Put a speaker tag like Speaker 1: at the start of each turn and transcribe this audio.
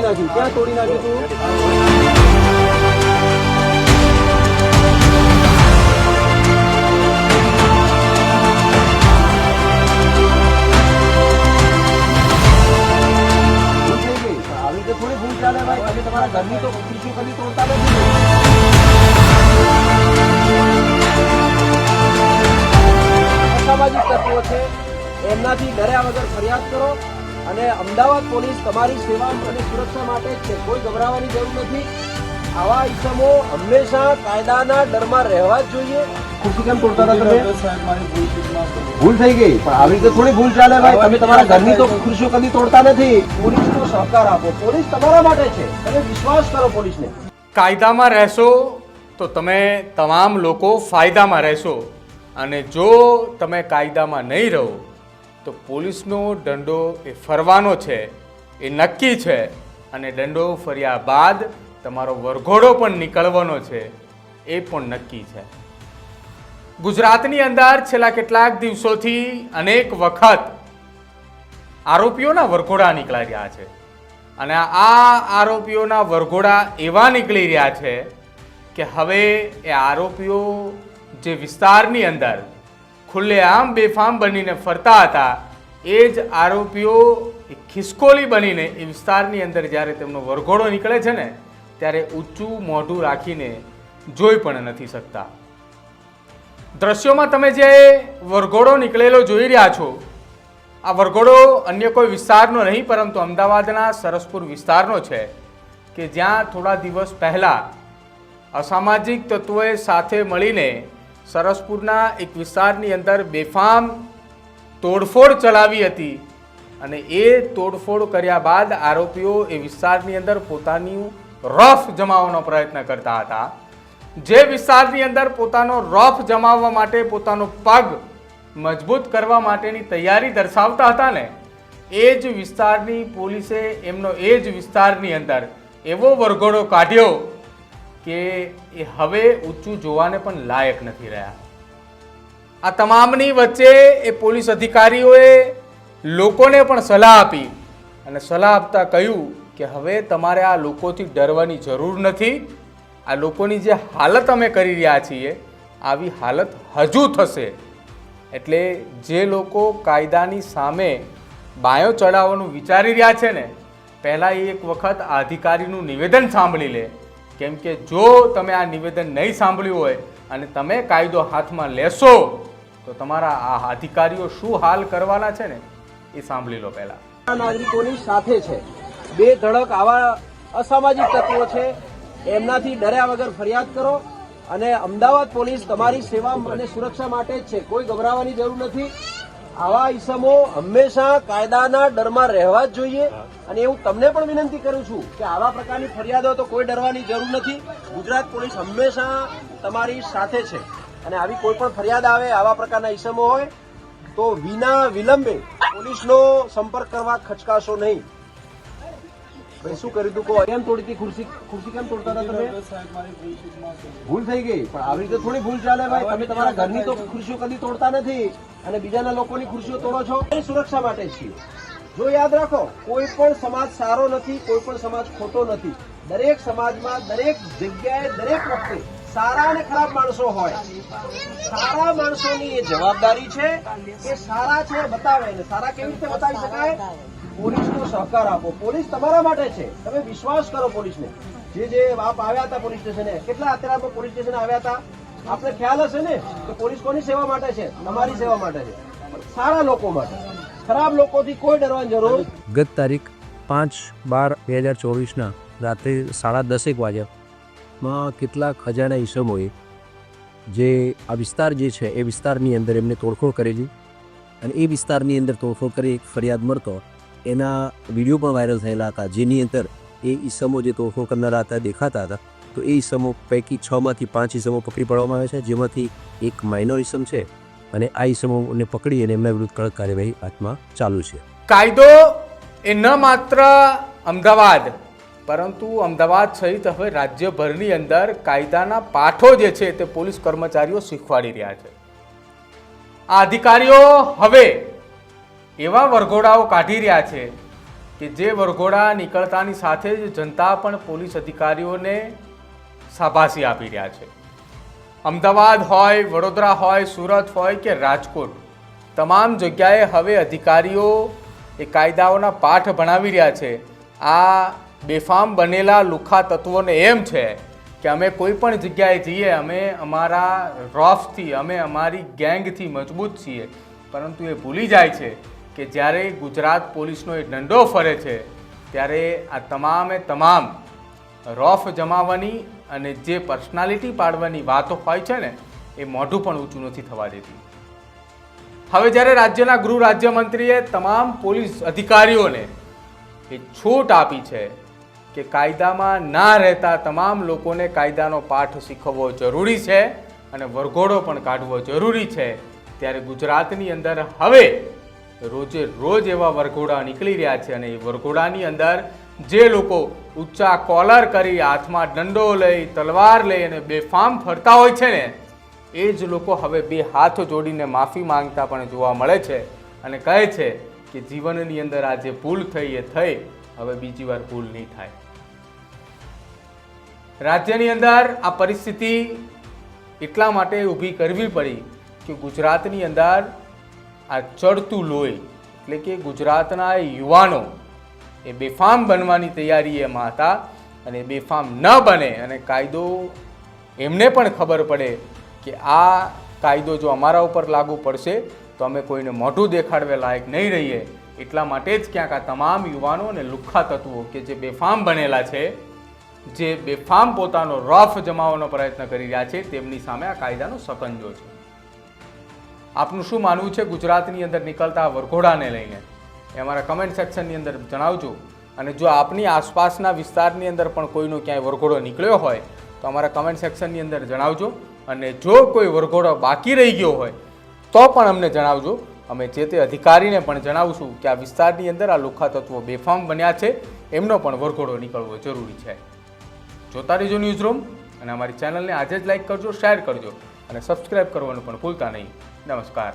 Speaker 1: તોડી નાખ્યું. ક્યાં તોડી નાખ્યું તું? ભૂલ થઈ ગઈ. પણ આવી રીતે થોડી ભૂલ ચાલે ભાઈ. તમે તમારા ઘરની તો ખુરશીઓ કદી તોડતા નથી અસામાજિક તત્વો છે. એમનાથી ડર્યા વગર ફરિયાદ કરો. અને અમદાવાદ પોલીસ તમારી સેવા અને સુરક્ષા માટે જ છે. કોઈ ગભરાવાની જરૂર નથી. આવા ઇસમો હંમેશા કાયદાના ડરમાં રહેવા જ જોઈએ. ખુરશી કેમ તોડતા હતા તમે? ભૂલ થઈ ગઈ. પણ આવી રીતે થોડી ભૂલ ચાલે ભાઈ. તમે તમારા ઘરની તો ખુરશીઓ કદી તોડતા નથી. પોલીસનો સહકાર આપો. પોલીસ તમારા માટે છે. તમે વિશ્વાસ કરો પોલીસને.
Speaker 2: કાયદામાં રહેશો તો તમે તમામ લોકો ફાયદામાં રહેશો. અને જો તમે કાયદામાં નહીં રહો તો પોલીસનો દંડો એ ફરવાનો છે, એ નક્કી છે. અને દંડો ફર્યા બાદ તમારો વરઘોડો પણ નીકળવાનો છે, એ પણ નક્કી છે. ગુજરાતની અંદર છેલ્લા કેટલાક દિવસોથી અનેક વખત આરોપીઓના વરઘોડા નીકળી રહ્યા છે. અને આ આરોપીઓના વરઘોડા એવા નીકળી રહ્યા છે કે હવે એ આરોપીઓ જે વિસ્તારની અંદર ખુલ્લેઆમ બેફામ બનીને ફરતા હતા, એ જ આરોપીઓ ખિસકોલી બનીને એ વિસ્તારની અંદર જ્યારે તેમનો વરઘોડો નીકળે છે ને, ત્યારે ઊંચું મોઢું રાખીને જોઈ પણ નથી શકતા. દ્રશ્યોમાં તમે જે વરઘોડો નીકળેલો જોઈ રહ્યા છો, આ વરઘોડો અન્ય કોઈ વિસ્તારનો નહીં, પરંતુ અમદાવાદના સરસપુર વિસ્તારનો છે, કે જ્યાં થોડા દિવસ પહેલાં અસામાજિક તત્વોએ સાથે મળીને સરસપુરના એક વિસ્તારની અંદર બેફામ તોડફોડ ચલાવી હતી અને એ તોડફોડ કર્યા બાદ આરોપીઓ એ વિસ્તારની અંદર પોતાની રફ જમાવવાનો પ્રયત્ન કરતા હતા. જે વિસ્તારની અંદર પોતાનો રફ જમાવવા માટે પોતાનો પગ મજબૂત કરવા માટેની તૈયારી દર્શાવતા હતા ને, એ જ વિસ્તારની પોલીસે એમનો એ જ વિસ્તારની અંદર એવો વરઘોડો કાઢ્યો કે એ હવે ઊંચું જોવાને પણ લાયક નથી રહ્યા. આ તમામની વચ્ચે એ પોલીસ અધિકારીઓએ લોકોને પણ સલાહ આપી અને સલાહ આપતા કહ્યું કે હવે તમારે આ લોકોથી ડરવાની જરૂર નથી. આ લોકોની જે હાલત અમે કરી રહ્યા છીએ, આવી હાલત હજુ થશે. એટલે જે લોકો કાયદાની સામે બાયો ચડાવવાનું વિચારી રહ્યા છે ને, પહેલાં એક વખત આ અધિકારીનું નિવેદન સાંભળી લે. કેમ કે જો તમે આ નિવેદન નહીં સાંભળ્યું હોય અને તમે કાયદો હાથમાં લેશો, તો તમારા આ અધિકારીઓ શું હાલ કરવાના છે ને, એ સાંભળી લો પહેલાં.
Speaker 1: નાગરિકોની સાથે છે. બે ધડક આવા અસામાજિક તત્વો છે. એમનાથી ડર્યા વગર ફરિયાદ કરો અને અમદાવાદ પોલીસ તમારી સેવા અને સુરક્ષા માટે જ છે. કોઈ ગભરાવાની જરૂર નથી. આવા ઈસમો હંમેશા કાયદાના ડરમાં રહેવા જ જોઈએ. અને હું તમને પણ વિનંતી કરું છું કે આવા પ્રકારની ફરિયાદો તો કોઈ ડરવાની જરૂર નથી. ગુજરાત પોલીસ હંમેશા તમારી સાથે છે. અને આવી કોઈ પણ ફરિયાદ આવે, આવા પ્રકારના ઈસમો હોય, તો વિના વિલંબે પોલીસનો સંપર્ક કરવા ખચકાશો નહીં. ભાઈ, શું કર્યું તું? કહો કેમ તોડી ખુરશી ખુરશી કેમ તોડતા હતા તમે? ભૂલ થઈ ગઈ. પણ આવી રીતે થોડી ભૂલ ચાલે ભાઈ. તમે તમારા ઘરની તો ખુરશીઓ કદી તોડતા નથી. અને બીજાના લોકોની ખુરશીઓ તોડો છો. એ સુરક્ષા માટે છીએ. જો યાદ રાખો, કોઈ પણ સમાજ સારો નથી, કોઈ પણ સમાજ ખોટો નથી. દરેક સમાજમાં દરેક જગ્યાએ દરેક વખતે સારા અને ખરાબ માણસો હોય. સારા માણસોની એ જવાબદારી છે કે સારા છે બતાવે ને સારા કેવી રીતે બતાવી શકાય? પોલીસનો સહકાર આપો. પોલીસ તમારા માટે છે. તમે વિશ્વાસ કરો પોલીસને. જે જે બાપ આવ્યા હતા પોલીસ સ્ટેશને, કેટલા અત્યારે પોલીસ સ્ટેશન આવ્યા હતા? આપણે ખ્યાલ હશે ને કે પોલીસ કોની સેવા માટે છે? તમારી સેવા માટે છે. સારા લોકો માટે. ખરાબ લોકોથી કોઈ ડરવાની જરૂર
Speaker 3: ગત તારીખ પાંચ બાર બે હજાર ચોવીસના રાત્રે સાડા દસેક વાગ્યામાં કેટલાક ખજાના ઈસમોએ જે આ વિસ્તાર જે છે, એ વિસ્તારની અંદર એમને તોડફોડ કરેલી અને એ વિસ્તારની અંદર તોડફોડ કરી એક ફરિયાદ મળતો એના વીડિયો પણ વાયરલ થયેલા હતા, જેની અંદર એ ઈસમો જે તોડફોડ કરનારા હતા, દેખાતા હતા. તો એ ઈસમો પૈકી છમાંથી પાંચ ઈસમો પકડી પાડવામાં આવે છે, જેમાંથી એક માઇનોર ઈસમ છે અને આ ઈસમોને પકડી અને એમના વિરુદ્ધ કડક કાર્યવાહી હાથમાં ચાલુ છે.
Speaker 2: કાયદો એ ન માત્ર અમદાવાદ પરંતુ અમદાવાદ સહિત હવે રાજ્યભરની અંદર કાયદાના પાઠો જે છે તે પોલીસ કર્મચારીઓ શીખવાડી રહ્યા છે. આ અધિકારીઓ હવે એવા વરઘોડાઓ કાઢી રહ્યા છે કે જે વરઘોડા નીકળતાની સાથે જ જનતા પણ પોલીસ અધિકારીઓને શાબાશી આપી રહ્યા છે. અમદાવાદ હોય, વડોદરા હોય, સુરત હોય કે રાજકોટ, તમામ જગ્યાએ હવે અધિકારીઓ એ કાયદાઓના પાઠ ભણાવી રહ્યા છે. આ બેફામ બનેલા લુખા તત્વોને એમ છે કે અમે કોઈ પણ જગ્યાએ જઈએ, અમે અમારા રોફથી, અમે અમારી ગેંગથી મજબૂત છીએ. પરંતુ એ ભૂલી જાય છે કે જ્યારે ગુજરાત પોલીસનો એ દંડો ફરે છે, ત્યારે આ તમામે તમામ રોફ જમાવવાની અને જે પર્સનાલિટી પાડવાની વાતો હોય છે ને, એ મોઢું પણ ઊંચું નથી થવા દેતી. હવે જ્યારે રાજ્યના ગૃહ રાજ્યમંત્રીએ તમામ પોલીસ અધિકારીઓને એ છૂટ આપી છે કે કાયદામાં ના રહેતા તમામ લોકોને કાયદાનો પાઠ શીખવવો જરૂરી છે અને વરઘોડો પણ કાઢવો જરૂરી છે. ત્યારે ગુજરાતની અંદર હવે રોજે રોજ એવા વરઘોડા નીકળી રહ્યા છે અને એ વરઘોડાની અંદર જે લોકો ઊંચા કોલર કરી હાથમાં દંડો લઈ, તલવાર લઈ અને બેફામ ફરતા હોય છે ને, એ જ લોકો હવે બે હાથ જોડીને માફી માંગતા પણ જોવા મળે છે અને કહે છે કે જીવનની અંદર આ જે ભૂલ થઈ એ થઈ. હવે બીજી વાર ભૂલ નહીં થાય. રાજ્યની અંદર આ પરિસ્થિતિ એટલા માટે ઊભી કરવી પડી કે ગુજરાતની અંદર આ ચડતું લોહી, એટલે કે ગુજરાતના યુવાનો એ બેફામ બનવાની તૈયારી એમાં હતા અને બેફામ ન બને અને કાયદો એમને પણ ખબર પડે કે આ કાયદો જો અમારા ઉપર લાગુ પડશે તો અમે કોઈને મોઢું દેખાડવે લાયક નહીં રહીએ. એટલા માટે જ ક્યાંક આ તમામ યુવાનો અને લુખ્ખા તત્વો કે જે બેફામ બનેલા છે, જે બેફામ પોતાનો રફ જમાવવાનો પ્રયત્ન કરી રહ્યા છે, તેમની સામે આ કાયદાનો સકંજો છે. આપનું શું માનવું છે ગુજરાતની અંદર નીકળતા વરઘોડાને લઈને? એ અમારા કમેન્ટ સેક્શનની અંદર જણાવજો. અને જો આપની આસપાસના વિસ્તારની અંદર પણ કોઈનો ક્યાંય વરઘોડો નીકળ્યો હોય, તો અમારા કમેન્ટ સેક્શનની અંદર જણાવજો. અને જો કોઈ વરઘોડો બાકી રહી ગયો હોય, તો પણ અમને જણાવજો. અમે જે તે અધિકારીને પણ જણાવશું કે આ વિસ્તારની અંદર આ લોખા તત્વો બેફામ બન્યા છે, એમનો પણ વરઘોડો નીકળવો જરૂરી છે. જોતા રહેજો ન્યૂઝ રૂમ અને અમારી ચેનલને આજે જ લાઇક કરજો, શેર કરજો અને સબસ્ક્રાઇબ કરવાનું પણ ભૂલતા નહીં. નમસ્કાર.